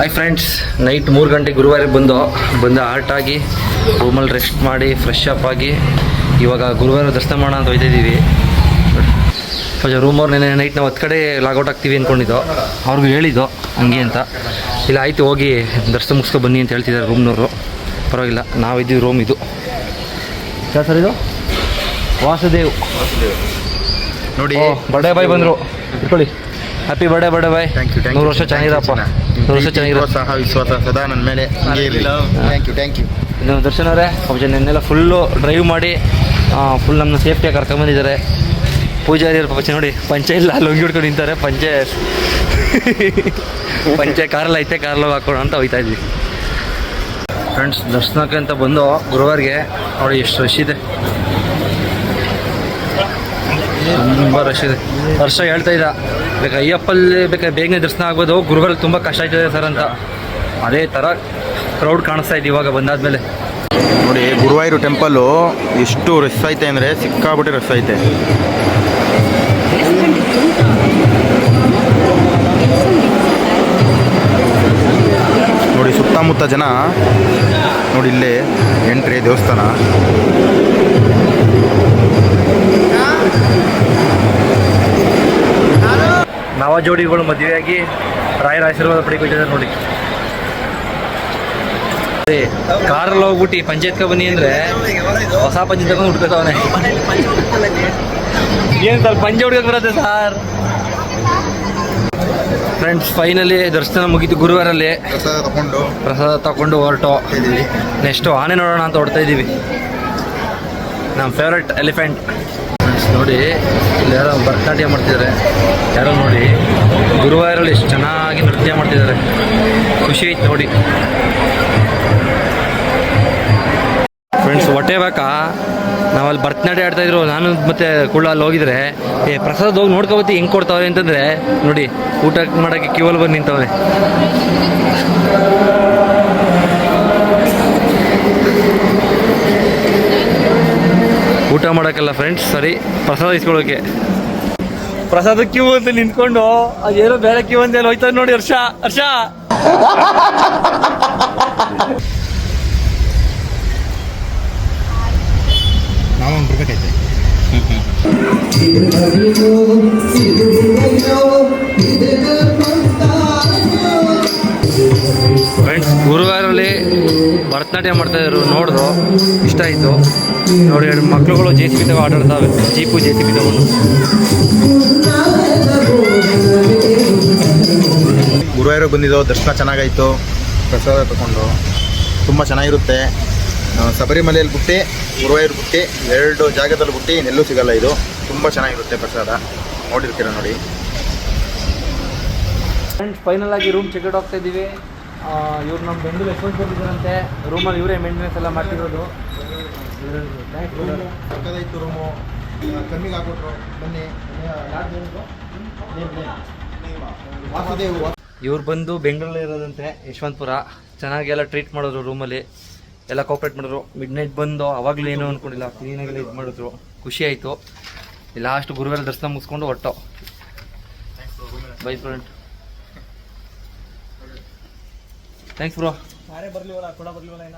Hi friends night ಮೂರು ಗಂಟೆ ಗುರುವಾರಕ್ಕೆ ಬಂದು ಬಂದು ಆರ್ಟ್ ಆಗಿ ರೂಮಲ್ಲಿ ರೆಸ್ಟ್ ಮಾಡಿ ಫ್ರೆಶ್ ಅಪ್ ಆಗಿ ಇವಾಗ ಗುರುವಾರ ದರ್ಶನ ಮಾಡೋಣ ಅಂತ ಹೋಯ್ತಿದ್ದೀವಿ ರೂಮ್ ರೂಮವ್ರು ನೆನೆ ನೈಟ್ ನಾವು ಹತ್ತು ಕಡೆ ಲಾಗೌಟ್ ಆಗ್ತೀವಿ ಅಂದ್ಕೊಂಡಿದ್ದು ಅವ್ರಿಗೂ ಹೇಳಿದ್ದು ಹಂಗೆ ಅಂತ. ಇಲ್ಲ ಆಯಿತು ಹೋಗಿ ದರ್ಶನ ಮುಗಿಸ್ಕೊ ಬನ್ನಿ ಅಂತ ಹೇಳ್ತಿದ್ದಾರೆ ರೂಮ್ನವರು ಪರವಾಗಿಲ್ಲ ನಾವಿದ್ದೀವಿ ರೂಮ್ ಇದು. ಯಾವ ಸರ್ ಇದು? ವಾಸುದೇವ್. ನೋಡಿ ಬಡೇ ಬಾಯ್ ಬಂದರು. ಇಟ್ಕೊಳ್ಳಿ. Happy birthday birthday boy thank you ನೂರು ವರ್ಷ ಚೆನ್ನಾಗಿದೆ ನೂರು ವರ್ಷ ಚೆನ್ನಾಗಿರೋ ಸಹ ವಿಶ್ವಾಸ ಸದಾ ನನ್ನ ಮೇಲೆ ಥ್ಯಾಂಕ್ ಯು ಥ್ಯಾಂಕ್ ಯು ಇನ್ನು ದರ್ಶನ್ ಅವರೇ ಜನ ಇನ್ನೆಲ್ಲ ಫುಲ್ಲು ಡ್ರೈವ್ ಮಾಡಿ ಫುಲ್ ನಮ್ಮನ್ನ ಸೇಫ್ಟಿಯಾಗಿ ಕರ್ಕೊಂಬಂದಿದ್ದಾರೆ ಪೂಜಾರಿಯರು ಪಾಪ ನೋಡಿ ಪಂಚೆ ಇಲ್ಲ ಹೋಗಿ ಹಿಡ್ಕೊಂಡು ನಿಂತಾರೆ. ಪಂಚೆ ಪಂಚೆ ಕಾರಲ್ಲಿ ಐತೆ ಕಾರಲ್ಲಿ ಹಾಕೊಂಡು ಅಂತ ಹೋಗ್ತಾ ಇದ್ವಿ. ಫ್ರೆಂಡ್ಸ್ ದರ್ಶನಕ್ಕೆ ಅಂತ ಬಂದು ಗುರುವಾರಿಗೆ ನೋಡಿ ಎಷ್ಟು ರಶ್ ಇದೆ. ತುಂಬ ರಶ್ ಇದೆ. ವರ್ಷ ಹೇಳ್ತಾ ಇದ್ದ. ಬೇಕಾ ಅಯ್ಯಪ್ಪಲ್ಲಿ ಬೇಕಾದ್ರೆ ಬೇಗನೆ ದರ್ಶನ ಆಗೋದು ಗುರುವಾರ ತುಂಬ ಕಷ್ಟ ಆಯ್ತದೆ ಸರ್ ಅಂತ. ಅದೇ ಥರ ಕ್ರೌಡ್ ಕಾಣಿಸ್ತಾ ಇದೆ ಇವಾಗ ಬಂದಾದ್ಮೇಲೆ. ನೋಡಿ, ಗುರುವಾಯೂರು ಟೆಂಪಲ್ಲು ಎಷ್ಟು ರಸ್ ಐತೆ ಅಂದರೆ ಸಿಕ್ಕಾಬಿಟ್ಟು ರಸ್ ಐತೆ. ನೋಡಿ, ಸುತ್ತಮುತ್ತ ಜನ, ನೋಡಿ ಇಲ್ಲೇ ಎಂಟ್ರಿ ದೇವಸ್ಥಾನ. ನವ ಜೋಡಿಗಳು ಮದುವೆಯಾಗಿ ರಾಯರ ಆಶೀರ್ವಾದ ಪಡಿಬೇಕಿದ್ದಾರೆ ನೋಡಿ ಕಾರಲ್ಲಿ ಹೋಗ್ಬಿಟ್ಟು ಪಂಚಾಯತ್ಗೆ ಬನ್ನಿ ಅಂದ್ರೆ ಹೊಸ ಪಂಚಾಯತ್ ತಗೊಂಡು ಹುಡ್ಕೋತಾವನೆ. ಏನು ಸರ್ ಪಂಚೆ ಹುಡ್ಕಕ್ ಬರುತ್ತೆ ಸರ್? ಫ್ರೆಂಡ್ಸ್ ಫೈನಲಿ ದರ್ಶನ ಮುಗಿತು ಗುರುವಾರಲ್ಲಿ. ಪ್ರಸಾದ ತಗೊಂಡು ಪ್ರಸಾದ ತಗೊಂಡು ಹೊರಟು. ನೆಕ್ಸ್ಟು ಆನೆ ನೋಡೋಣ ಅಂತ ಹೊಡ್ತಾ ಇದ್ದೀವಿ ನಮ್ಮ ಫೇವ್ರೆಟ್ ಎಲಿಫೆಂಟ್ ನೋಡಿ, ಇಲ್ಲಿ ಯಾರೋ ಭರತನಾಟ್ಯ ಮಾಡ್ತಿದ್ದಾರೆ. ಯಾರೋ ನೋಡಿ ಗುರುವಾರಲ್ಲಿ ಎಷ್ಟು ಚೆನ್ನಾಗಿ ನೃತ್ಯ ಮಾಡ್ತಿದ್ದಾರೆ. ಖುಷಿ ಐತೆ ನೋಡಿ. ಫ್ರೆಂಡ್ಸ್ ಹೊಟ್ಟೆ ಬೇಕಾ ನಾವಲ್ಲಿ ಭರತನಾಟ್ಯ ಆಡ್ತಾ ಇದ್ರು, ನಾನು ಮತ್ತೆ ಕೂಡ ಅಲ್ಲಿ ಹೋಗಿದ್ರೆ, ಏ, ಪ್ರಸಾದ ಹೋಗಿ ನೋಡ್ಕೊಬತ್ತಿ ಹೆಂಗೆ ಕೊಡ್ತಾವೆ ಅಂತಂದ್ರೆ, ನೋಡಿ, ಊಟ ಮಾಡೋಕ್ಕೆ ಕ್ಯೂವಲ್ಲಿ ಬಂದು ನಿಂತವನೆ. ಮಾಡೋಕ್ಕಲ್ಲ ಫ್ರೆಂಡ್ಸ್ ಸರಿ ಪ್ರಸಾದ ಇಸ್ಕೊಳ್ಳೋಕೆ. ಪ್ರಸಾದ ಕ್ಯೂ ಅಂತ ನಿಂತ್ಕೊಂಡು ಅದೇನೋ ಬೇರೆ ಕ್ಯೂ ಅಂತ ಹೋಯ್ತಾ ನೋಡಿ ಹರ್ಷ ಹರ್ಷ. ನಾವು ಬರ್ಬೇಕೈತೆ. ಭರತನಾಟ್ಯ ಮಾಡ್ತಾ ಇದ್ರು ನೋಡಿದ್ರು ಇಷ್ಟ ಆಯಿತು. ನೋಡಿ ಎರಡು ಮಕ್ಕಳುಗಳು ಜೆ ಸಿ ಬಿ ತಗೋ ಆಟಾಡ್ತಾವೆ. ಜೀಪು ಜೆ ಸಿ ಬಿ ತಗೊಂಡು. ಗುರುವಾಯೂರು ಬಂದಿದ್ದು ದರ್ಶನ ಚೆನ್ನಾಗಾಯಿತು. ಪ್ರಸಾದ ತಗೊಂಡು. ತುಂಬ ಚೆನ್ನಾಗಿರುತ್ತೆ. ಶಬರಿಮಲೆಯಲ್ಲಿ ಬುಟ್ಟಿ ಗುರುವಾಯೂರು ಬುಟ್ಟಿ ಎರಡು ಜಾಗದಲ್ಲಿ ಬುಟ್ಟಿ ಇನ್ನೆಲ್ಲೂ ಸಿಗಲ್ಲ ಇದು. ತುಂಬ ಚೆನ್ನಾಗಿರುತ್ತೆ ಪ್ರಸಾದ. ನೋಡಿರ್ತೀರ ನೋಡಿ. ಫ್ರೆಂಡ್ಸ್ ಫೈನಲ್ ಆಗಿ ರೂಮ್ ಚೆಕ್ಔಟ್ ಆಗ್ತಾ ಇದ್ದೀವಿ. ಇವ್ರು ನಮ್ಮ ಬೆಂಗಳೂರು ಎಕ್ಸ್ಪೋಸ್ ಬಂದಿದ್ದಾರಂತೆ ರೂಮಲ್ಲಿ ಇವರೇ ಮೇಂಟೆನೆನ್ಸ್ ಎಲ್ಲ ಮಾಡ್ತಿರೋದು. ಸಕ್ಕದಾಯ್ತು ರೂಮು ಕಮ್ಮಿಗೆ ಹಾಕ್ಬಿಟ್ರು. ಬನ್ನಿ. ವಾಸುದೇವ್ ಇವ್ರು ಬಂದು ಬೆಂಗಳೂರಲ್ಲಿ ಇರೋದಂತೆ ಯಶವಂತಪುರ. ಚೆನ್ನಾಗೆಲ್ಲ ಟ್ರೀಟ್ ಮಾಡಿದ್ರು ರೂಮಲ್ಲಿ ಎಲ್ಲ ಕೋಪ್ರೇಟ್ ಮಾಡಿದ್ರು. ಮಿಡ್ ನೈಟ್ ಬಂದು ಅವಾಗಲೂ ಏನೂ ಅಂದ್ಕೊಂಡಿಲ್ಲ ಕ್ಲೀನಾಗೆಲ್ಲ ಇದು ಮಾಡಿದ್ರು. ಖುಷಿ ಆಯಿತು. ಲಾಸ್ಟ್ ಗುರುವಾರ ದರ್ಶನ ಮುಗಿಸ್ಕೊಂಡು ಹೊಟ್ಟು ಬೈ ಫ್ರೆಂಡ್ ಥ್ಯಾಂಕ್ಸ್ ಬ್ರೋ ಯಾರೇ ಬರ್ಲಿವಲ್ಲ ಕೂಡ ಬರ್ಲಿವಲ್ಲ